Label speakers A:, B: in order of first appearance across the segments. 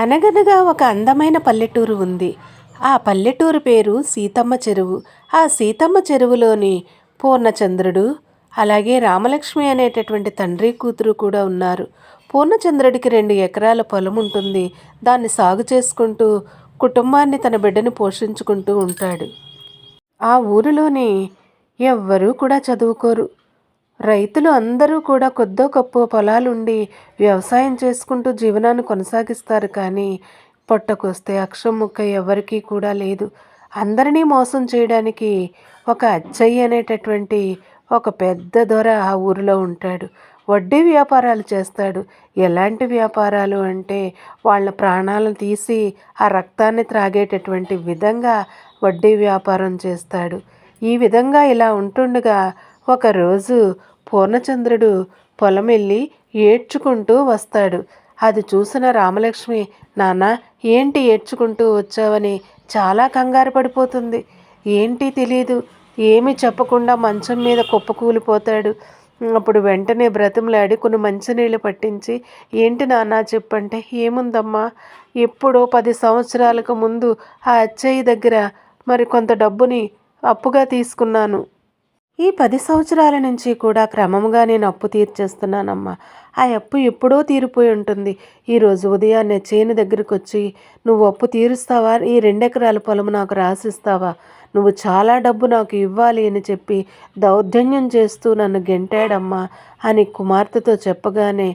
A: అనగనగా ఒక అందమైన పల్లెటూరు ఉంది. ఆ పల్లెటూరు పేరు సీతమ్మ చెరువు. ఆ సీతమ్మ చెరువులోని పూర్ణచంద్రుడు అలాగే రామలక్ష్మి అనేటటువంటి తండ్రి కూతురు కూడా ఉన్నారు. పూర్ణచంద్రుడికి రెండు ఎకరాల పొలం ఉంటుంది. దాన్ని సాగు చేసుకుంటూ కుటుంబాన్ని తన బిడ్డను పోషించుకుంటూ ఉంటాడు. ఆ ఊరిలోని ఎవ్వరూ కూడా చదువుకోరు. రైతులు అందరూ కూడా కొద్దో గొప్ప పొలాలుండి వ్యవసాయం చేసుకుంటూ జీవనాన్ని కొనసాగిస్తారు కానీ పొట్టకొస్తే అక్షం ముక్క ఎవరికీ కూడా లేదు. అందరినీ మోసం చేయడానికి ఒక అచ్చయ్య అనేటటువంటి ఒక పెద్ద దొర ఆ ఊరిలో ఉంటాడు. వడ్డీ వ్యాపారాలు చేస్తాడు. ఎలాంటి వ్యాపారాలు అంటే వాళ్ళ ప్రాణాలను తీసి ఆ రక్తాన్ని త్రాగేటటువంటి విధంగా వడ్డీ వ్యాపారం చేస్తాడు. ఈ విధంగా ఇలా ఉంటుండగా ఒకరోజు పూర్ణచంద్రుడు పొలం వెళ్ళి ఏడ్చుకుంటూ వస్తాడు. అది చూసిన రామలక్ష్మి నాన్న ఏంటి ఏడ్చుకుంటూ వచ్చావని చాలా కంగారు పడిపోతుంది. ఏంటి తెలియదు ఏమీ చెప్పకుండా మంచం మీద కుప్పకూలిపోతాడు అప్పుడు వెంటనే బ్రతిమలాడి కొన్ని మంచినీళ్ళు పట్టించి ఏంటి నాన్న చెప్పంటే ఏముందమ్మా? ఎప్పుడో పది సంవత్సరాలకు ముందు ఆ అచ్చయ్య దగ్గర మరి కొంత డబ్బుని అప్పుగా తీసుకున్నాను. ఈ పది సంవత్సరాల నుంచి కూడా క్రమంగా నేను అప్పు తీర్చేస్తున్నానమ్మా. ఆ అప్పు ఎప్పుడో తీరిపోయి ఉంటుంది. ఈరోజు ఉదయాన్నే చేను దగ్గరికి వచ్చి నువ్వు అప్పు తీరుస్తావా? ఈ రెండెకరాల పొలం నాకు రాసిస్తావా? నువ్వు చాలా డబ్బు నాకు ఇవ్వాలి అని చెప్పి దౌర్జన్యం చేస్తూ నన్ను గెంటాడమ్మా అని కుమార్తెతో చెప్పగానే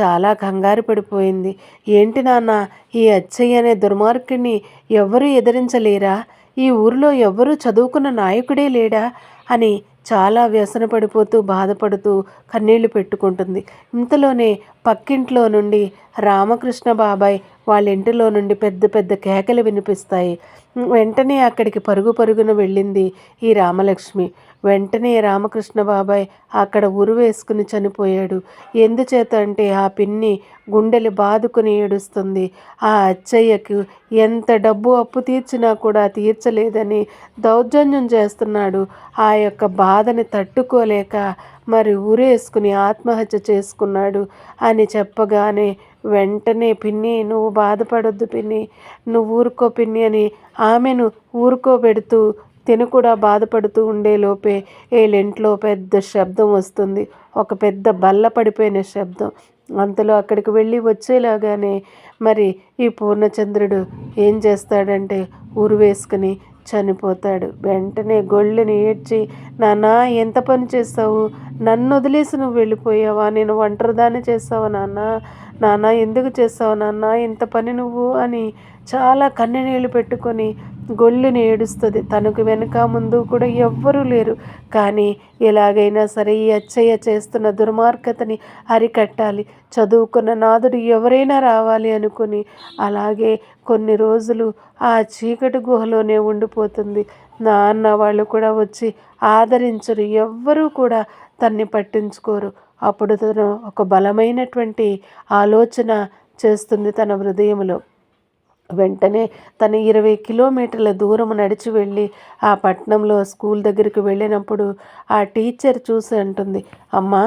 A: చాలా కంగారు పడిపోయింది. ఏంటి నాన్న ఈ అచ్చయ్య అనే దుర్మార్గుని ఎవరూ ఎదిరించలేరా? ఈ ఊరిలో ఎవరూ చదువుకున్న నాయకుడే లేడా? అని చాలా వ్యసన పడిపోతూ బాధపడుతూ కన్నీళ్ళు పెట్టుకుంటుంది. ఇంతలోనే పక్కింట్లో నుండి రామకృష్ణ బాబాయ్ వాళ్ళ ఇంటిలో నుండి పెద్ద పెద్ద కేకలు వినిపిస్తాయి. వెంటనే అక్కడికి పరుగు పరుగున వెళ్ళింది ఈ రామలక్ష్మి. వెంటనే రామకృష్ణ బాబాయ్ అక్కడ ఉరు వేసుకుని చనిపోయాడు. ఎందుచేత అంటే ఆ పిన్ని గుండెలు బాదుకుని ఏడుస్తుంది. ఆ అచ్చయ్యకు ఎంత డబ్బు అప్పు తీర్చినా కూడా తీర్చలేదని దౌర్జన్యం చేస్తున్నాడు. ఆ యొక్క బాధని తట్టుకోలేక మరి ఊరేసుకుని ఆత్మహత్య చేసుకున్నాడు అని చెప్పగానే వెంటనే పిన్ని నువ్వు బాధపడొద్దు పిన్ని నువ్వు ఊరుకో పిన్ని అని ఆమెను ఊరుకోబెడుతూ తిను కూడా బాధపడుతూ ఉండేలోపే ఏలింట్లో పెద్ద శబ్దం వస్తుంది. ఒక పెద్ద బల్ల పడిపోయిన శబ్దం. అంతలో అక్కడికి వెళ్ళి వచ్చేలాగానే మరి ఈ పూర్ణచంద్రుడు ఏం చేస్తాడంటే ఊరు వేసుకుని చనిపోతాడు. వెంటనే గొళ్ళని ఏడ్చి నానా ఎంత పని చేస్తావు? నన్ను వదిలేసి నువ్వు వెళ్ళిపోయావా? నేను ఒంటరిదాన్ని చేస్తావా నాన్న? నాన్న ఎందుకు చేస్తావు? నాన్న ఇంత పని నువ్వు? అని చాలా కన్నీళ్ళు పెట్టుకొని గొల్లుని ఏడుస్తుంది. తనకు వెనుక ముందు కూడా ఎవ్వరూ లేరు. కానీ ఎలాగైనా సరే ఈ అచ్చయ్య చేస్తున్న దుర్మార్గతని అరికట్టాలి. చదువుకున్న నాదుడు ఎవరైనా రావాలి అనుకుని అలాగే కొన్ని రోజులు ఆ చీకటి గుహలోనే ఉండిపోతుంది. నాన్న వాళ్ళు కూడా వచ్చి ఆదరించరు. ఎవ్వరూ కూడా తన్ని పట్టించుకోరు. అప్పుడు తను ఒక బలమైనటువంటి ఆలోచన చేస్తుంది తన హృదయంలో. వెంటనే తను ఇరవై కిలోమీటర్ల దూరం నడిచి వెళ్ళి ఆ పట్టణంలో స్కూల్ దగ్గరికి వెళ్ళినప్పుడు ఆ టీచర్ చూసి అంటుంది అమ్మా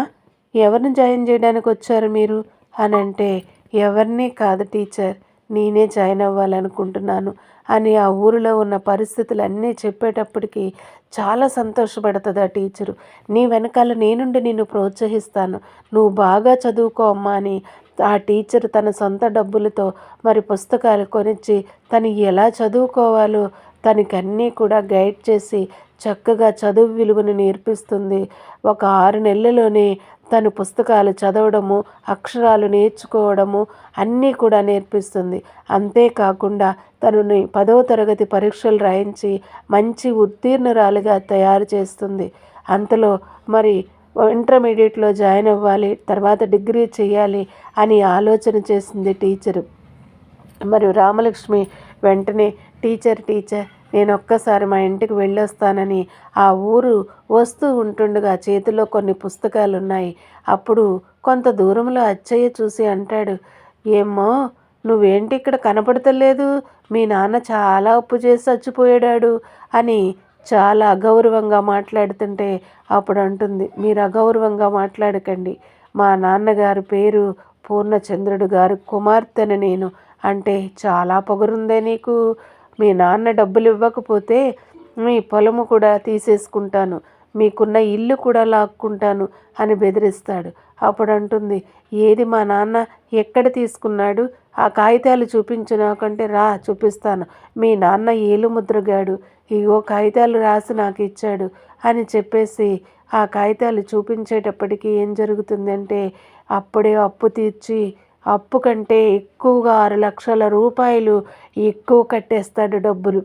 A: ఎవరిని జాయిన్ చేయడానికి వచ్చారు మీరు? అని అంటే ఎవరిని కాదు టీచర్. నేనే జాయిన్ అవ్వాలనుకుంటున్నాను అని ఆ ఊరిలో ఉన్న పరిస్థితులు అన్నీ చెప్పేటప్పటికి చాలా సంతోషపడుతుంది ఆ టీచరు. నీ వెనకాల నేనుండి నిన్ను ప్రోత్సహిస్తాను. నువ్వు బాగా చదువుకో అమ్మా అని ఆ టీచర్ తన సొంత డబ్బులతో మరి పుస్తకాలు కొనిచ్చి తను ఎలా చదువుకోవాలో తనకన్నీ కూడా గైడ్ చేసి చక్కగా చదువు విలువను నేర్పిస్తుంది. ఒక ఆరు నెలల్లోనే తను పుస్తకాలు చదవడము అక్షరాలు నేర్చుకోవడము అన్నీ కూడా నేర్పిస్తుంది. అంతేకాకుండా తనని పదవ తరగతి పరీక్షలు రాయించి మంచి ఉత్తీర్ణురాలుగా తయారు చేస్తుంది. అంతలో మరి ఇంటర్మీడియట్లో జాయిన్ అవ్వాలి తర్వాత డిగ్రీ చేయాలి అని ఆలోచన చేసింది టీచరు. మరియు రామలక్ష్మి వెంటనే టీచర్ టీచర్ నేను ఒక్కసారి మా ఇంటికి వెళ్ళొస్తానని ఆ ఊరు వస్తూ ఉంటుండగా చేతిలో కొన్ని పుస్తకాలు ఉన్నాయి అప్పుడు కొంత దూరంలో అచ్చయ్య చూసి అంటాడు ఏమో నువ్వేంటి ఇక్కడ కనపడతలేదు? మీ నాన్న చాలా అప్పు చేసి చచ్చిపోయాడు అని చాలా అగౌరవంగా మాట్లాడుతుంటే అప్పుడు అంటుంది మీరు అగౌరవంగా మాట్లాడకండి. మా నాన్నగారి పేరు పూర్ణచంద్రుడు గారు కుమార్తెను నేను. అంటే చాలా పొగరుందే నీకు? మీ నాన్న డబ్బులు ఇవ్వకపోతే మీ పొలము కూడా తీసేసుకుంటాను. మీకున్న ఇల్లు కూడా లాక్కుంటాను అని బెదిరిస్తాడు. అప్పుడు అంటుంది ఏది మా నాన్న ఎక్కడ తీసుకున్నాడు? ఆ కాగితాలు చూపించు నాకంటే రా చూపిస్తాను. మీ నాన్న ఏలు ముద్రగాడు. ఇగో కాగితాలు రాసి నాకు ఇచ్చాడు అని చెప్పేసి ఆ కాగితాలు చూపించేటప్పటికీ ఏం జరుగుతుందంటే అప్పుడే అప్పు తీర్చి అప్పు కంటే ఎక్కువగా ఆరు లక్షల రూపాయలు ఎక్కువ కట్టేస్తాడు డబ్బులు.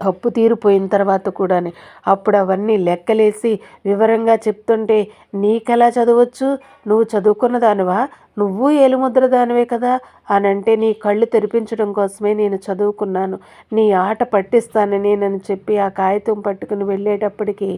A: అప్పు తీరిపోయిన తర్వాత కూడా అప్పుడు అవన్నీ లెక్కలేసి వివరంగా చెప్తుంటే నీకెలా చదవచ్చు? నువ్వు చదువుకున్న దానివా? నువ్వు ఏలుముద్ర దానివే కదా? అని అంటే నీ కళ్ళు తెరిపించడం కోసమే నేను చదువుకున్నాను. నీ ఆట పట్టిస్తాను నేనని చెప్పి ఆ కాగితం పట్టుకుని వెళ్ళేటప్పటికి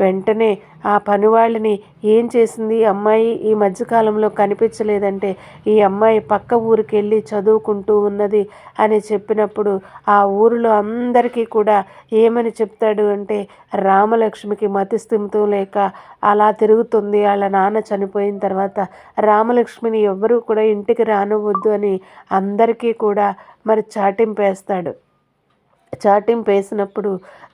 A: వెంటనే ఆ పనివాళ్ళని ఏం చేసింది? అమ్మాయి ఈ మధ్యకాలంలో కనిపించలేదంటే ఈ అమ్మాయి పక్క ఊరికి వెళ్ళి చదువుకుంటూ ఉన్నది అని చెప్పినప్పుడు ఆ ఊరిలో అందరికీ కూడా ఏమని చెప్తాడు అంటే రామలక్ష్మికి మతిస్థిమితం లేక అలా తిరుగుతుంది. వాళ్ళ నాన్న చనిపోయిన తర్వాత రామలక్ష్మిని ఎవ్వరూ కూడా ఇంటికి రానివ్వద్దు అని అందరికీ కూడా మరి చాటింపేస్తాడు చాటింపు వేసినప్పుడు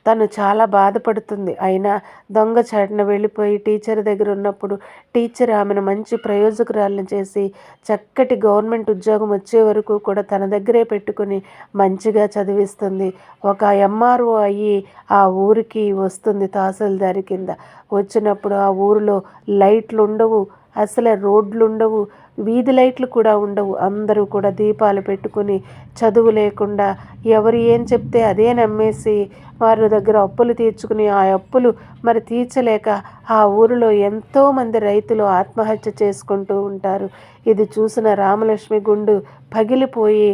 A: తను చాలా బాధపడుతుంది. అయినా దొంగ చాటున వెళ్ళిపోయి టీచర్ దగ్గర ఉన్నప్పుడు టీచర్ ఆమెను మంచి ప్రయోజకురాలను చేసి చక్కటి గవర్నమెంట్ ఉద్యోగం వచ్చే వరకు కూడా తన దగ్గరే పెట్టుకుని మంచిగా చదివిస్తుంది. ఒక ఎంఆర్ఓ అయ్యి ఆ ఊరికి వస్తుంది తహసీల్దారి కింద. వచ్చినప్పుడు ఆ ఊరిలో లైట్లు ఉండవు. అసలు రోడ్లు ఉండవు వీధి లైట్లు కూడా ఉండవు. అందరూ కూడా దీపాలు పెట్టుకుని చదువు లేకుండా ఎవరు ఏం చెప్తే అదే నమ్మేసి వారి దగ్గర అప్పులు తీర్చుకుని ఆ అప్పులు మరి తీర్చలేక ఆ ఊరిలో ఎంతోమంది రైతులు ఆత్మహత్య చేసుకుంటూ ఉంటారు. ఇది చూసిన రామలక్ష్మి గుండు పగిలిపోయి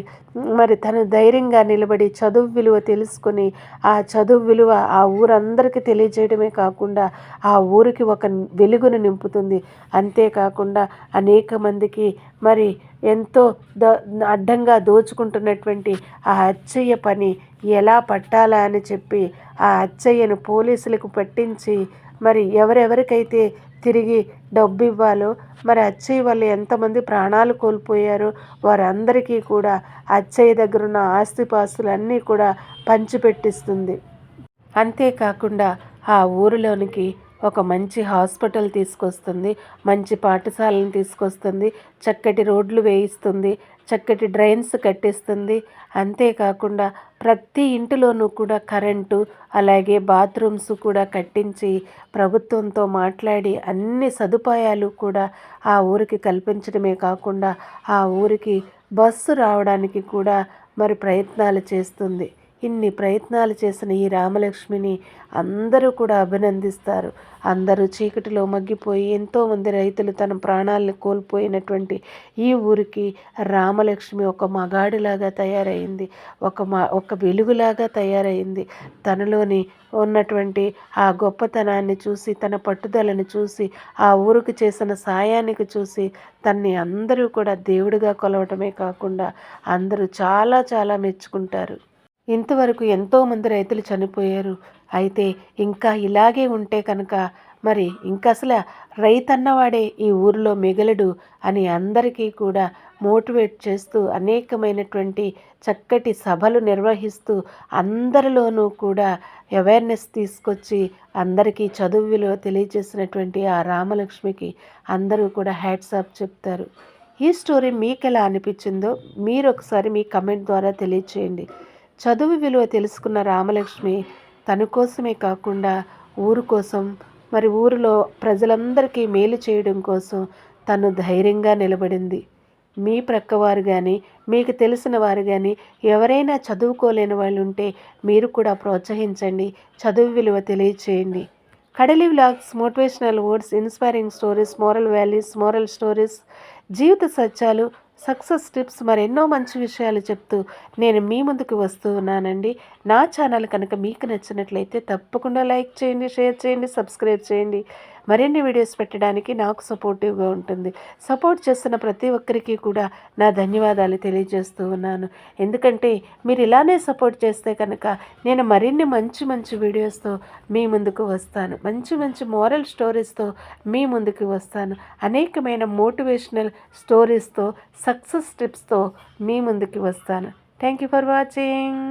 A: మరి తను ధైర్యంగా నిలబడి చదువు విలువ తెలుసుకొని ఆ చదువు విలువ ఆ ఊరందరికీ తెలియజేయడమే కాకుండా ఆ ఊరికి ఒక వెలుగును నింపుతుంది. అంతేకాకుండా అనేక మందికి మరి ఎంతో ద అడ్డంగా దోచుకుంటున్నటువంటి ఆ అచ్చయ్య పని ఎలా పట్టాలా అని చెప్పి ఆ అచ్చయ్యను పోలీసులకు పట్టించి మరి ఎవరెవరికైతే తిరిగి డబ్బు ఇవ్వాలో మరి అచ్చయ్య వాళ్ళు ఎంతమంది ప్రాణాలు కోల్పోయారో వారందరికీ కూడా అచ్చయ్య దగ్గర ఉన్న ఆస్తిపాస్తులన్నీ కూడా పంచిపెట్టిస్తుంది. అంతేకాకుండా ఆ ఊరిలోనికి ఒక మంచి హాస్పిటల్ తీసుకొస్తుంది మంచి పాఠశాలను తీసుకొస్తుంది చక్కటి రోడ్లు వేయిస్తుంది చక్కటి డ్రైన్స్ కట్టిస్తుంది. అంతేకాకుండా ప్రతి ఇంటిలోనూ కూడా కరెంటు అలాగే బాత్రూమ్స్ కూడా కట్టించి ప్రభుత్వంతో మాట్లాడి అన్ని సదుపాయాలు కూడా ఆ ఊరికి కల్పించడమే కాకుండా ఆ ఊరికి బస్సు రావడానికి కూడా మరి ప్రయత్నాలు చేస్తుంది. ఇన్ని ప్రయత్నాలు చేసిన ఈ రామలక్ష్మిని అందరూ కూడా అభినందిస్తారు. అందరూ చీకటిలో మగ్గిపోయి ఎంతోమంది రైతులు తన ప్రాణాలను కోల్పోయినటువంటి ఈ ఊరికి రామలక్ష్మి ఒక మగాడిలాగా తయారైంది. ఒక మా ఒక వెలుగులాగా తయారైంది. తనలోని ఉన్నటువంటి ఆ గొప్పతనాన్ని చూసి తన పట్టుదలను చూసి ఆ ఊరికి చేసిన సాయానికి చూసి తన్ని అందరూ కూడా దేవుడిగా కొలవటమే కాకుండా అందరూ చాలా చాలా మెచ్చుకుంటారు. ఇంతవరకు ఎంతోమంది రైతులు చనిపోయారు. అయితే ఇంకా ఇలాగే ఉంటే కనుక మరి ఇంకా అసలు రైతన్నవాడే ఈ ఊరిలో మిగలడు అని అందరికీ కూడా మోటివేట్ చేస్తూ అనేకమైనటువంటి చక్కటి సభలు నిర్వహిస్తూ అందరిలోనూ కూడా అవేర్నెస్ తీసుకొచ్చి అందరికీ చదువు విలువ తెలియజేసినటువంటి ఆ రామలక్ష్మికి అందరూ కూడా హ్యాట్సాప్ చెప్తారు. ఈ స్టోరీ మీకు ఎలా అనిపించిందో మీరు ఒకసారి మీ కమెంట్ ద్వారా తెలియచేయండి. చదువు విలువ తెలుసుకున్న రామలక్ష్మి తన కోసమే కాకుండా ఊరు కోసం మరి ఊరిలో ప్రజలందరికీ మేలు చేయడం కోసం తను ధైర్యంగా నిలబడింది. మీ ప్రక్కవారు కానీ మీకు తెలిసిన వారు కానీ ఎవరైనా చదువుకోలేని వాళ్ళు ఉంటే మీరు కూడా ప్రోత్సహించండి. చదువు విలువ తెలియచేయండి. Kadali vlogs motivational words inspiring stories moral values moral stories జీవిత సత్యాలు సక్సెస్ టిప్స్ మరెన్నో మంచి విషయాలు చెప్తూ నేను మీ ముందుకు వస్తూ ఉన్నానండి. నా ఛానల్ కనుక మీకు నచ్చినట్లయితే తప్పకుండా లైక్ చేయండి షేర్ చేయండి సబ్స్క్రైబ్ చేయండి. మరిన్ని వీడియోస్ పెట్టడానికి నాకు సపోర్టివ్గా ఉంటుంది. సపోర్ట్ చేస్తున్న ప్రతి ఒక్కరికి కూడా నా ధన్యవాదాలు తెలియజేస్తూ ఉన్నాను. ఎందుకంటే మీరు ఇలానే సపోర్ట్ చేస్తే కనుక నేను మరిన్ని మంచి మంచి వీడియోస్తో మీ ముందుకు వస్తాను. మంచి మంచి మోరల్ స్టోరీస్తో మీ ముందుకు వస్తాను. అనేకమైన మోటివేషనల్ స్టోరీస్తో సక్సెస్ టిప్స్తో మీ ముందుకు వస్తాను. Thank you for watching